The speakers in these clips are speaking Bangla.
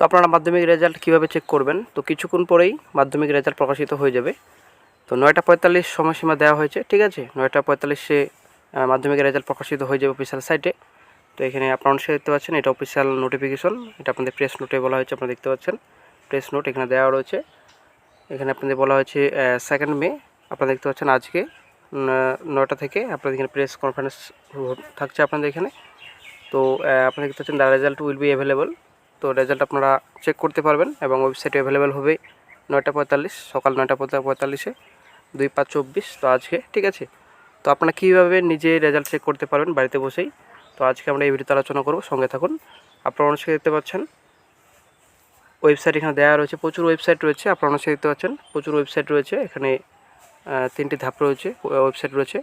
তো আপনারা মাধ্যমিক রেজাল্ট কীভাবে চেক করবেন? তো কিছুক্ষণ পরেই মাধ্যমিক রেজাল্ট প্রকাশিত হয়ে যাবে। তো নয়টা পঁয়তাল্লিশ সময়সীমা দেওয়া হয়েছে, ঠিক আছে? নয়টা পঁয়তাল্লিশে মাধ্যমিক রেজাল্ট প্রকাশিত হয়ে যাবে অফিসিয়াল সাইটে তো এখানে আপনারা অবশ্যই দেখতে পাচ্ছেন, এটা অফিসিয়াল নোটিফিকেশন এটা আপনাদের প্রেস নোটে বলা হয়েছে, আপনারা দেখতে পাচ্ছেন। প্রেস নোট এখানে দেওয়া রয়েছে। এখানে আপনাদের বলা হয়েছে সেকেন্ড মে। আপনারা দেখতে পাচ্ছেন আজকে নয়টা থেকে আপনাদের এখানে প্রেস কনফারেন্স থাকছে আপনাদের এখানে। তো আপনারা দেখতে পাচ্ছেন the result will be available তো রেজাল্ট আপনারা চেক করতে পারবেন এবং ওয়েবসাইটে অ্যাভেলেবেল হবে নয়টা পঁয়তাল্লিশ, সকাল নয়টা পঁয়তাল্লিশে দুই পাঁচ চব্বিশ। তো আজকে, ঠিক আছে? তো আপনারা কীভাবে নিজে রেজাল্ট চেক করতে পারবেন বাড়িতে বসেই? তো আজকে আমরা এই ভিডিওতে আলোচনা করব, সঙ্গে থাকুন। আপনারা অনেকে দেখতে পাচ্ছেন ওয়েবসাইট এখানে দেওয়া রয়েছে, প্রচুর ওয়েবসাইট রয়েছে, আপনারা অনেকে দেখতে পাচ্ছেন, প্রচুর ওয়েবসাইট রয়েছে, এখানে তিনটি ধাপ রয়েছে ওয়েবসাইট রয়েছে।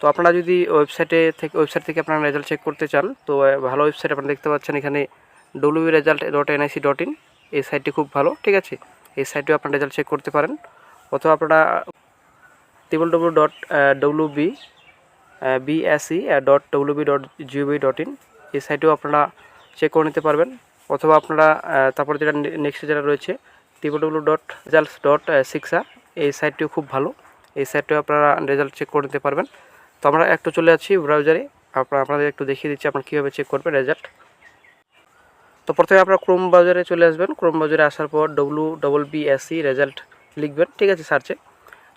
তো আপনারা যদি ওয়েবসাইটে থেকে ওয়েবসাইট থেকে আপনারা রেজাল্ট চেক করতে চান, তো ভালো ওয়েবসাইট আপনারা দেখতে পাচ্ছেন এখানে W result dot NIC dot in এই সাইটটি খুব ভালো, ঠিক আছে? এই সাইটেও আপনারা রেজাল্ট চেক করতে পারেন। অথবা আপনারা triple W dot W B BAC dot W B dot GOV dot in এই সাইটেও আপনারা চেক করে নিতে পারবেন। অথবা আপনারা তারপর যেটা নেক্সট যেটা রয়েছে triple W dot results dot Siksha এই সাইটটিও খুব ভালো। এই সাইটটিও আপনারা রেজাল্ট চেক করে নিতে পারবেন। তো আমরা একটু চলে যাচ্ছি ব্রাউজারে আপনারা, আপনাদের একটু দেখিয়ে দিচ্ছি আপনারা কীভাবে চেক করবেন রেজাল্ট তো প্রথমে আপনারা ক্রোম ব্রাউজারে চলে আসবেন। ক্রোম ব্রাউজারে আসার পর W double B AC result লিখবেন। ঠিক আছে সার্চে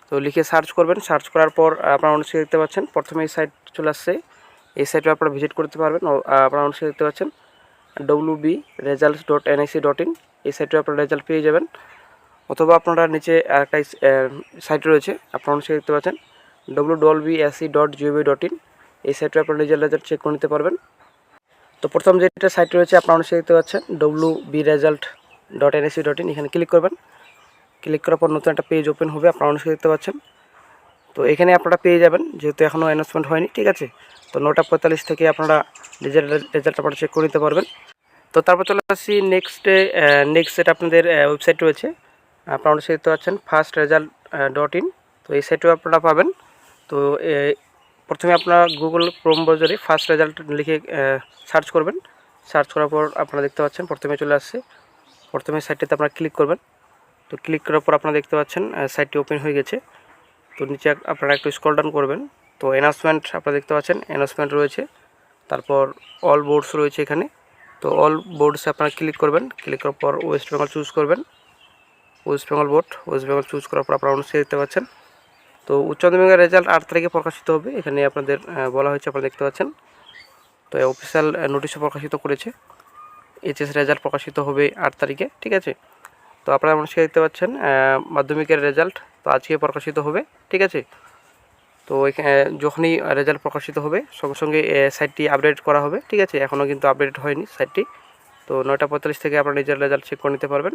তো লিখে সার্চ করবেন। সার্চ করার পর আপনারা অনেকে দেখতে পাচ্ছেন। প্রথমে এই সাইট চলে আসছে। এই সাইটে আপনারা ভিজিট করতে পারবেন। আপনারা অনেকে দেখতে পাচ্ছেন। W B results dot NIC dot in এই সাইটে আপনারা রেজাল্ট পেয়ে যাবেন। অথবা আপনারা নিচে একটা সাইট রয়েছে। আপনারা অনেকে দেখতে পাচ্ছেন। W double B AC dot GOV dot in এই সাইটে আপনারা রেজাল্ট চেক করে নিতে পারবেন। তো প্রথম যেটা সাইট রয়েছে, আপনারা অনেকে দেখতে পাচ্ছেন W B result dot NAC dot in এখানে ক্লিক করবেন। ক্লিক করার পর নতুন একটা পেজ ওপেন হবে, আপনারা অনেকে দেখতে পাচ্ছেন। তো এখানে আপনারা পেয়ে যাবেন, যেহেতু এখনও অ্যানাউন্সমেন্ট হয়নি, ঠিক আছে? তো নটা পঁয়তাল্লিশ থেকে আপনারা নিজের রেজাল্ট আপনারা চেক করে নিতে পারবেন। তো তারপর চলে আসছি নেক্সটে নেক্সট যেটা আপনাদের ওয়েবসাইট রয়েছে, আপনারা দেখতে পাচ্ছেন ফার্স্ট রেজাল্ট ডট ইন তো এই সাইটেও আপনারা পাবেন। তো প্রথমে আপনারা গুগল ক্রোম ব্রাউজারে ফার্স্ট রেজাল্ট লিখে সার্চ করবেন। সার্চ করার পর আপনারা দেখতে পাচ্ছেন, প্রথমে চলে আসছে। প্রথমে সাইটটিতে আপনারা ক্লিক করবেন। তো ক্লিক করার পর আপনারা দেখতে পাচ্ছেন সাইটটি ওপেন হয়ে গেছে। তো নিচে আপনারা একটু স্ক্রল ডাউন করবেন। তো অ্যানাউন্সমেন্ট আপনারা দেখতে পাচ্ছেন অ্যানাউন্সমেন্ট রয়েছে। তারপর অল বোর্ডস রয়েছে এখানে। তো অল বোর্ডসে আপনারা ক্লিক করবেন। ক্লিক করার পর ওয়েস্ট বেঙ্গল চুজ করবেন। West Bengal board West Bengal choose করার পর আপনারা অনুষ্ঠিত দেখতে পাচ্ছেন। তো উচ্চ মাধ্যমিকের রেজাল্ট আট তারিখে প্রকাশিত হবে। এখানে আপনাদের বলা হয়েছে, আপনারা দেখতে পাচ্ছেন। তো অফিসিয়াল নোটিশও প্রকাশিত করেছে। এইচএস রেজাল্ট প্রকাশিত হবে আট তারিখে, ঠিক আছে? তো আপনারা মানুষকে দেখতে পাচ্ছেন মাধ্যমিকের রেজাল্ট তো আজকে প্রকাশিত হবে, ঠিক আছে? তো এখানে যখনই রেজাল্ট প্রকাশিত হবে, সঙ্গে সঙ্গে সাইটটি আপডেট করা হবে, ঠিক আছে? এখনও কিন্তু আপডেট হয়নি সাইটটি তো নয়টা পঁয়তাল্লিশ থেকে আপনারা নিজের রেজাল্ট চেক করে নিতে পারবেন।